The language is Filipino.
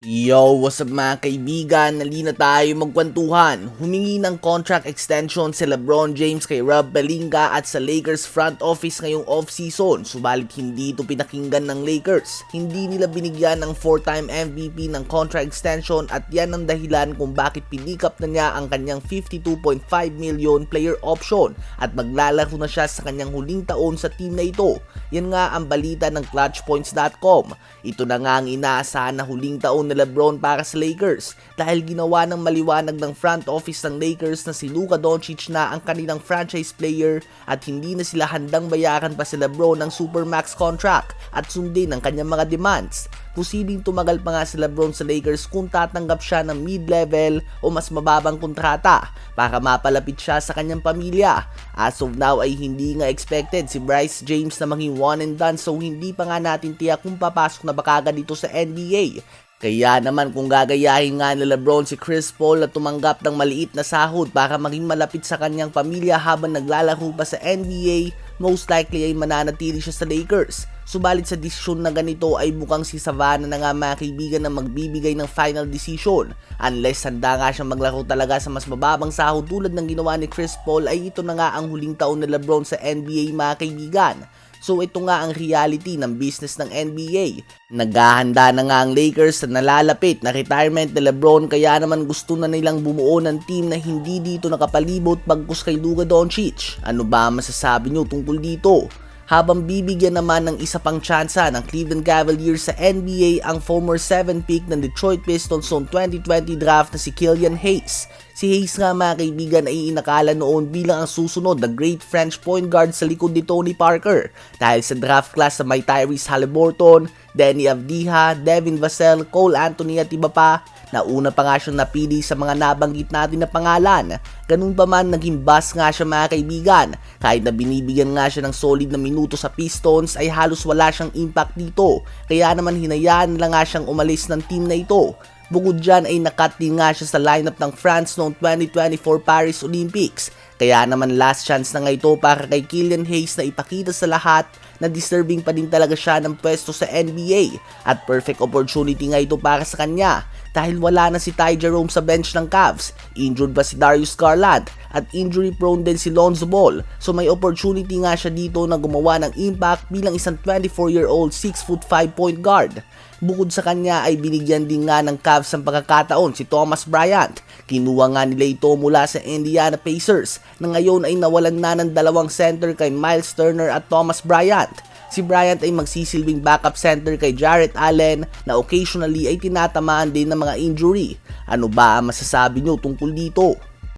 Yo, what's up mga kaibigan? Nali na tayo magkwentuhan. Humingi ng contract extension si LeBron James kay Rob Pelinka at sa Lakers front office ngayong off-season. Subalit hindi ito pinakinggan ng Lakers. Hindi nila binigyan ng 4-time MVP ng contract extension at yan ang dahilan kung bakit pinikap na niya ang kanyang 52.5 million player option at maglalaro na siya sa kanyang huling taon sa team na ito. Yan nga ang balita ng clutchpoints.com. Ito na nga ang inaasahan na huling taon ni Lebron para sa Lakers dahil ginawa ng maliwanag ng front office ng Lakers na si Luka Doncic na ang kanilang franchise player at hindi na sila handang bayaran pa si Lebron ng supermax contract at sundin ang kanyang mga demands. Posibleng tumagal pa nga si Lebron sa Lakers kung tatanggap siya ng mid-level o mas mababang kontrata para mapalapit siya sa kanyang pamilya. As of now ay hindi nga expected si Bryce James na maging one and done so hindi pa nga natin tiyak kung papasok na ba kagad dito sa NBA. Kaya naman kung gagayahin nga ni Lebron si Chris Paul na tumanggap ng maliit na sahod para maging malapit sa kanyang pamilya habang naglalaro pa sa NBA, most likely ay mananatili siya sa Lakers. Subalit sa desisyon na ganito ay mukhang si Savannah na nga mga kaibigan na magbibigay ng final decision. Unless handa nga siyang maglaro talaga sa mas mababang sahod tulad ng ginawa ni Chris Paul ay ito na nga ang huling taon ni Lebron sa NBA mga kaibigan. So ito nga ang reality ng business ng NBA. Naghahanda na nga ang Lakers sa nalalapit na retirement ni Lebron kaya naman gusto na nilang bumuo ng team na hindi dito nakapalibot bagkus kay Luka Doncic. Ano ba masasabi nyo tungkol dito? Habang bibigyan naman ng isa pang tsansa ng Cleveland Cavaliers sa NBA ang former 7 pick ng Detroit Pistons noong 2020 draft na si Killian Hayes. Si Hayes nga mga kaibigan ay inakala noon bilang ang susunod na great French point guard sa likod ni Tony Parker dahil sa draft class sa may Tyrese Halliburton, Danny Avdiha, Devin Vassell, Cole Anthony at iba pa Nauna pa nga siyang napili sa mga nabanggit natin na pangalan. Ganun pa man, naging bus nga siya mga kaibigan. Kahit na binibigyan nga siya ng solid na minuto sa Pistons ay halos wala siyang impact dito. Kaya naman hinayaan na lang nga siyang umalis ng team na ito. Bukod dyan ay nakat din nga siya sa lineup ng France noong 2024 Paris Olympics. Kaya naman last chance na nga ito para kay Killian Hayes na ipakita sa lahat na deserving pa din talaga siya ng pwesto sa NBA at perfect opportunity nga ito para sa kanya dahil wala na si Ty Jerome sa bench ng Cavs, injured ba si Darius Garland, at injury prone din si Lonzo Ball. So may opportunity nga siya dito na gumawa ng impact bilang isang 24-year-old 6'5 point guard. Bukod sa kanya ay binigyan din nga ng Cavs ang pagkakataon si Thomas Bryant. Kinuha nga nila ito mula sa Indiana Pacers na ngayon ay nawalan na ng dalawang center kay Miles Turner at Thomas Bryant si Bryant ay magsisilbing backup center kay Jarrett Allen na occasionally ay tinatamaan din ng mga injury. Ano ba ang masasabi nyo tungkol dito?